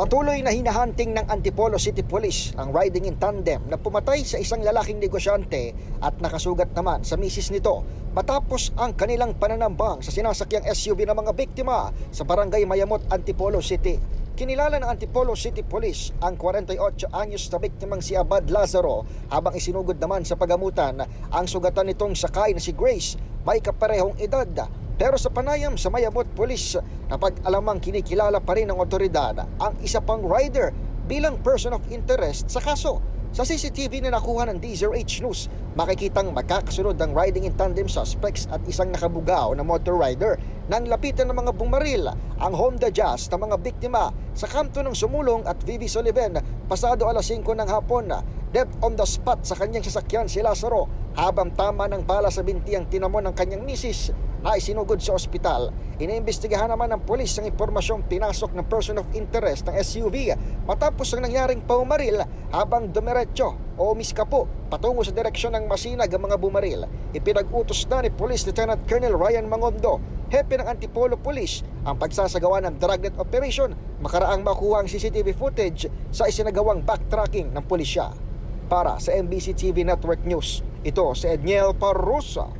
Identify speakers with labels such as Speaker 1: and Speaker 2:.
Speaker 1: Patuloy na hinahunting ng Antipolo City Police ang riding in tandem na pumatay sa isang lalaking negosyante at nakasugat naman sa misis nito matapos ang kanilang pananambang sa sinasakyang SUV ng mga biktima sa barangay Mayamot, Antipolo City. Kinilala ng Antipolo City Police ang 48 anyos na biktimang si Abad Lazaro habang isinugod naman sa pagamutan ang sugatan nitong sakay na si Grace may kaparehong edad pero sa panayam sa Mayamot Police, napag-alamang kinikilala pa rin ng otoridad ang isa pang rider bilang person of interest sa kaso. Sa CCTV na nakuha ng DZRH News, makikitang magkakasunod ang riding in tandem suspects at isang nakabugaw na motor rider nang lapitan ng mga bumaril ang Honda Jazz ng mga biktima sa kanto ng Sumulong at VV Sullivan pasado alas 5 ng hapon. Dead on the spot sa kanyang sasakyan si Lazaro habang tama ng bala sa binti ang tinamo ng kanyang misis na isinugod sa ospital. Iniimbestigahan naman ng polis ang impormasyong pinasok ng person of interest ng SUV matapos ang nangyaring paumaril habang dumiretso o miskapo patungo sa direksyon ng masinag ang mga bumaril. Ipinag-utos na ni Police Lieutenant Colonel Ryan Mangondo, hepe ng Antipolo Police, ang pagsasagawa ng dragnet operation makaraang makuha ang CCTV footage sa isinagawang backtracking ng pulisya. Para sa MBC TV Network News, ito si Edniel Parrosa.